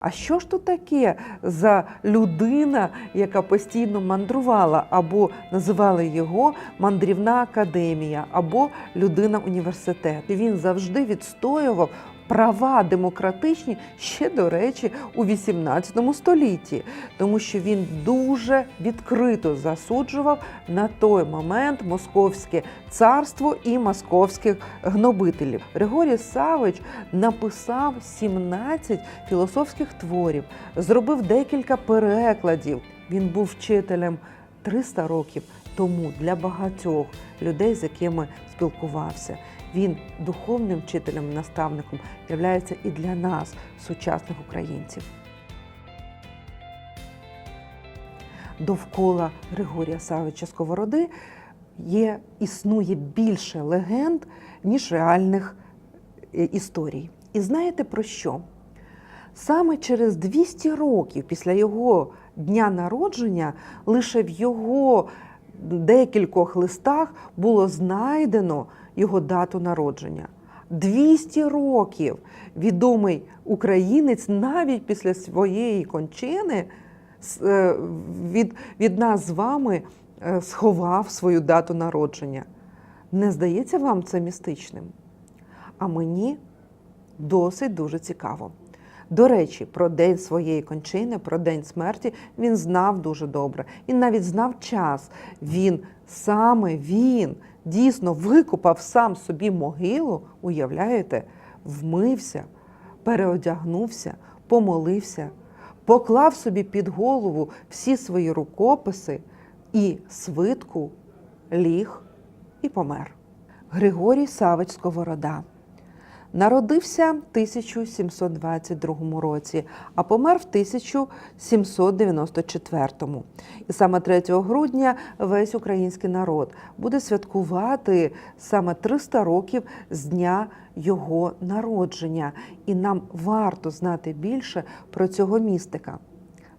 А що ж то таке за людина, яка постійно мандрувала, або називали його мандрівна академія, або людина університет? І Він завжди відстоював права демократичні ще, до речі, у 18 столітті, тому що він дуже відкрито засуджував на той момент московське царство і московських гнобителів. Григорій Савич написав 17 філософських творів, зробив декілька перекладів. Він був вчителем 300 років тому для багатьох людей, з якими спілкувався. Він духовним вчителем, наставником являється і для нас, сучасних українців. Довкола Григорія Савича Сковороди є, існує більше легенд, ніж реальних е, історій. І знаєте про що? Саме через 200 років після його дня народження лише в його декількох листах було знайдено його дату народження. 200 років відомий українець навіть після своєї кончини е, від, від нас з вами е, сховав свою дату народження. Не здається вам це містичним? А мені досить дуже цікаво. До речі, про день своєї кончини, про день смерті він знав дуже добре. Він навіть знав час. Він саме він дійсно викупав сам собі могилу, уявляєте, вмився, переодягнувся, помолився, поклав собі під голову всі свої рукописи і свитку ліг і помер. Григорій Савич Сковорода. Народився в 1722 році, а помер в 1794. І саме 3 грудня весь український народ буде святкувати саме 300 років з дня його народження. І нам варто знати більше про цього містика.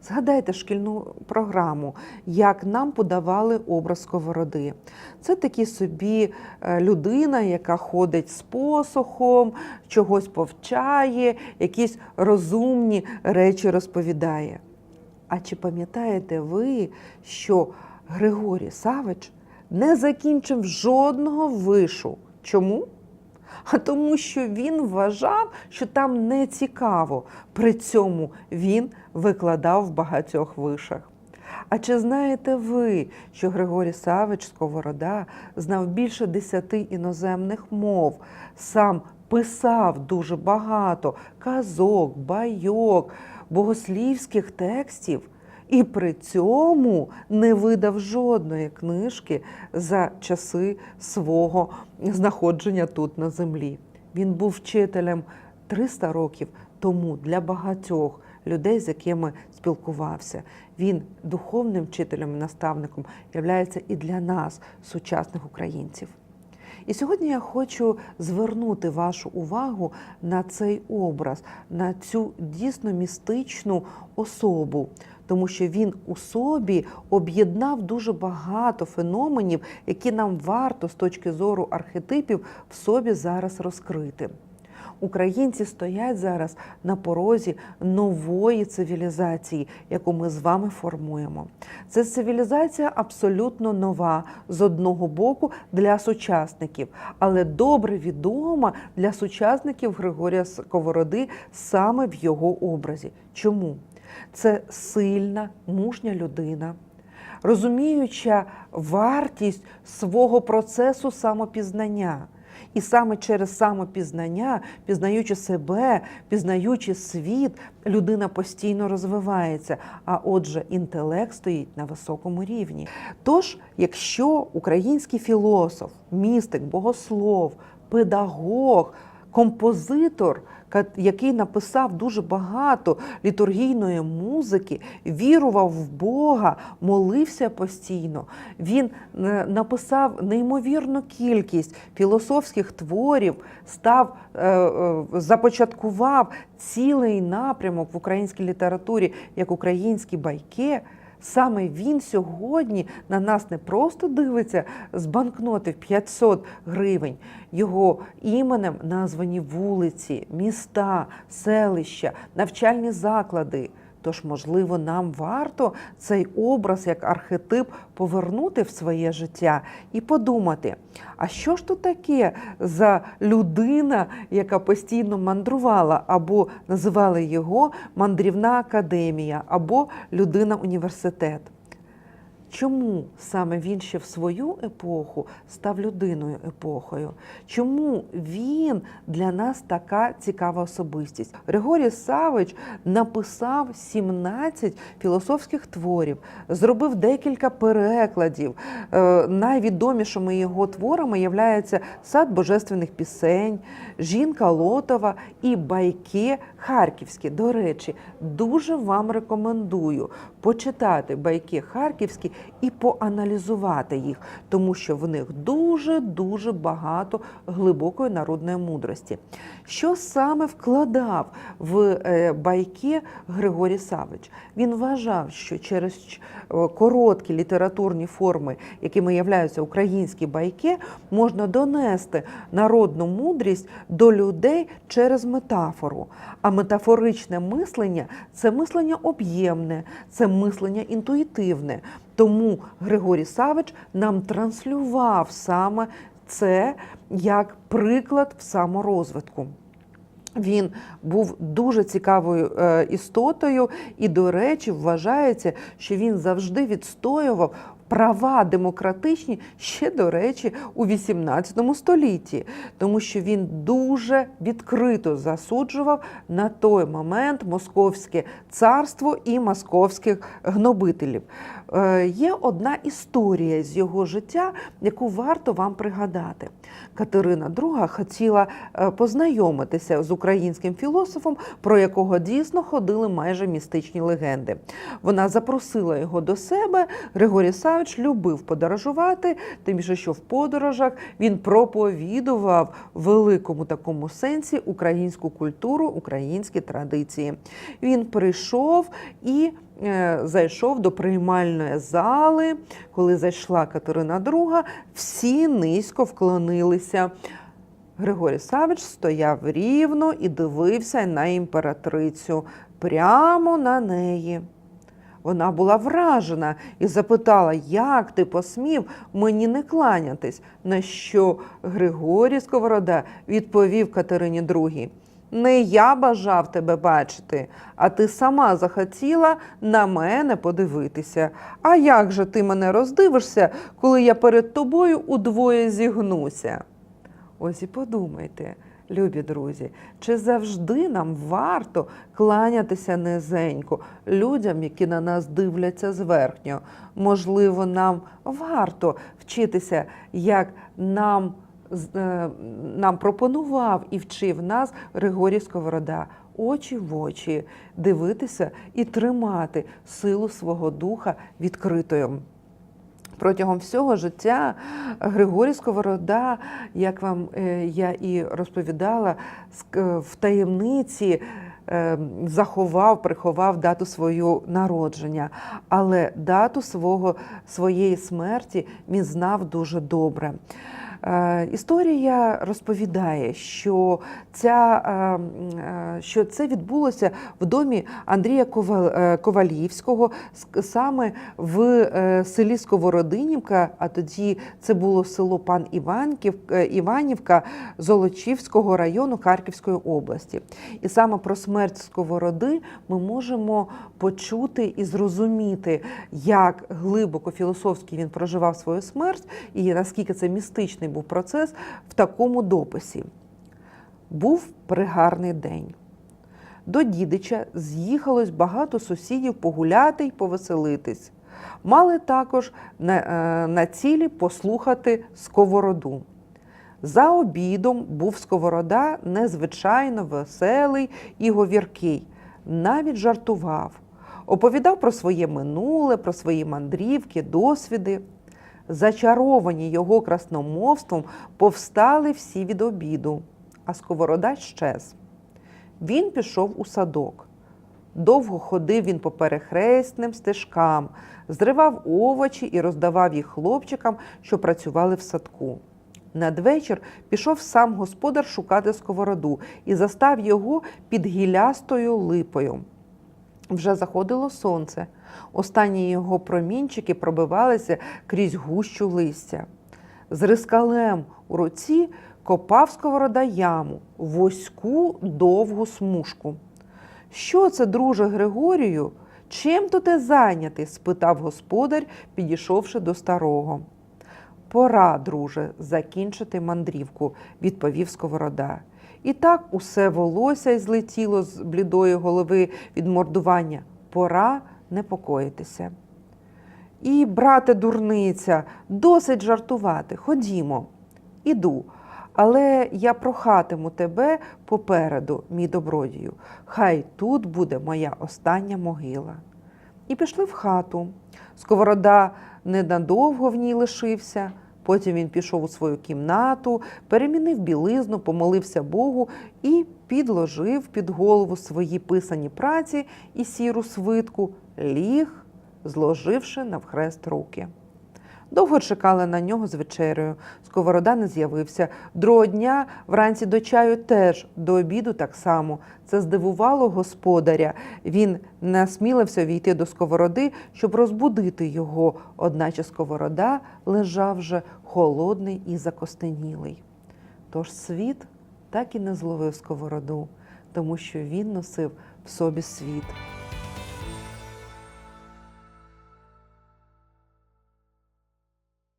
Згадайте шкільну програму, як нам подавали образ сковороди. Це такі собі е, людина, яка ходить з посохом, чогось повчає, якісь розумні речі розповідає. А чи пам'ятаєте ви, що Григорій Савич не закінчив жодного вишу? Чому? А тому, що він вважав, що там не цікаво. При цьому він викладав в багатьох вишах. А чи знаєте ви, що Григорій Савич Сковорода знав більше десяти іноземних мов, сам писав дуже багато казок, байок, богослівських текстів? І при цьому не видав жодної книжки за часи свого знаходження тут на землі. Він був вчителем 300 років тому для багатьох людей, з якими спілкувався. Він духовним вчителем і наставником являється і для нас, сучасних українців. І сьогодні я хочу звернути вашу увагу на цей образ, на цю дійсно містичну особу, тому що він у собі об'єднав дуже багато феноменів, які нам варто з точки зору архетипів в собі зараз розкрити. Українці стоять зараз на порозі нової цивілізації, яку ми з вами формуємо. Це цивілізація абсолютно нова з одного боку для сучасників, але добре відома для сучасників Григорія Сковороди саме в його образі. Чому? Це сильна, мужня людина, розуміюча вартість свого процесу самопізнання. І саме через самопізнання, пізнаючи себе, пізнаючи світ, людина постійно розвивається. А отже, інтелект стоїть на високому рівні. Тож, якщо український філософ, містик, богослов, педагог, композитор, який написав дуже багато літургійної музики, вірував в Бога, молився постійно. Він е, написав неймовірну кількість філософських творів, став е, е, започаткував цілий напрямок в українській літературі як українські байки. Саме він сьогодні на нас не просто дивиться з банкноти в 500 гривень. Його іменем названі вулиці, міста, селища, навчальні заклади. Тож, можливо, нам варто цей образ як архетип повернути в своє життя і подумати, а що ж то таке за людина, яка постійно мандрувала, або називали його мандрівна академія, або людина університет. Чому саме він ще в свою епоху став людиною епохою? Чому він для нас така цікава особистість? Григорій Савич написав 17 філософських творів, зробив декілька перекладів. Е, Найвідомішими його творами являються сад божественних пісень, жінка Лотова і байки харківські. До речі, дуже вам рекомендую почитати байки харківські і поаналізувати їх, тому що в них дуже дуже багато глибокої народної мудрості. Що саме вкладав в е, байки Григорій Савич? Він вважав, що через короткі літературні форми, якими являються українські байки, можна донести народну мудрість до людей через метафору. А метафоричне мислення це мислення об'ємне, це мислення інтуїтивне. Тому Григорій Савич нам транслював саме це як приклад в саморозвитку. Він був дуже цікавою е, істотою, і, до речі, вважається, що він завжди відстоював права демократичні ще, до речі, у 18 столітті, тому що він дуже відкрито засуджував на той момент московське царство і московських гнобителів. Е, Є одна історія з його життя, яку варто вам пригадати. Катерина II хотіла е, познайомитися з українським філософом, про якого дійсно ходили майже містичні легенди. Вона запросила його до себе. Григорій Савич любив подорожувати, тим більше, що в подорожах він проповідував в великому такому сенсі українську культуру, українські традиції. Він прийшов і зайшов до приймальної зали. Коли зайшла Катерина II, всі низько вклонилися. Григорій Савич стояв рівно і дивився на імператрицю прямо на неї. Вона була вражена і запитала, як ти посмів мені не кланятись, на що Григорій Сковорода відповів Катерині II. Не я бажав тебе бачити, а ти сама захотіла на мене подивитися. А як же ти мене роздивишся, коли я перед тобою удвоє зігнуся? Ось і подумайте, любі друзі, чи завжди нам варто кланятися низенько людям, які на нас дивляться зверхньо? Можливо, нам варто вчитися, як нам, нам пропонував і вчив нас Григорій Сковорода. Очі в очі дивитися і тримати силу свого духа відкритою. Протягом всього життя Григорій Сковорода, як вам е, я і розповідала, е, в таємниці е, заховав, приховав дату свого народження, але дату свого, своєї смерті він знав дуже добре. Е, Історія розповідає, що, ця, е, е, що це відбулося в домі Андрія Ковалівського, саме в селі Сковородинівка, а тоді це було село Пан Іванків, Іванівка Золочівського району Харківської області. І саме про смерть Сковороди ми можемо почути і зрозуміти, як глибоко філософськи він проживав свою смерть і наскільки це містичний був процес в такому дописі. Був пригарний день. До дідича з'їхалось багато сусідів погуляти й повеселитись. Мали також на, е, на цілі послухати сковороду. За обідом був сковорода незвичайно веселий і говіркий, навіть жартував, оповідав про своє минуле, про свої мандрівки, досвіди. Зачаровані його красномовством, повстали всі від обіду, а сковорода щез. Він пішов у садок. Довго ходив він по перехресним стежкам, зривав овочі і роздавав їх хлопчикам, що працювали в садку. Надвечір пішов сам господар шукати сковороду і застав його під гілястою липою. Вже заходило сонце. Останні його промінчики пробивалися крізь гущу листя. З рискалем у руці копав сковорода яму, вузьку довгу смужку. Що це, друже Григорію? Чим то ти зайнятий? спитав господар, підійшовши до старого. Пора, друже, закінчити мандрівку, відповів сковорода. І так усе волосся й злетіло з блідої голови від мордування. Пора непокоїтися. І, брате, дурниця, досить жартувати. Ходімо. Іду. Але я прохатиму тебе попереду, мій добродію. Хай тут буде моя остання могила. І пішли в хату. Сковорода ненадовго в ній лишився. Потім він пішов у свою кімнату, перемінив білизну, помолився Богу і підложив під голову свої писані праці і сіру свитку, ліг, зложивши навхрест руки. Довго чекали на нього з вечерею. Сковорода не з'явився. Другого дня вранці до чаю теж, до обіду так само. Це здивувало господаря. Він не осмілився війти до сковороди, щоб розбудити його, одначе сковорода лежав вже холодний і закостенілий. Тож світ так і не зловив сковороду, тому що він носив в собі світ.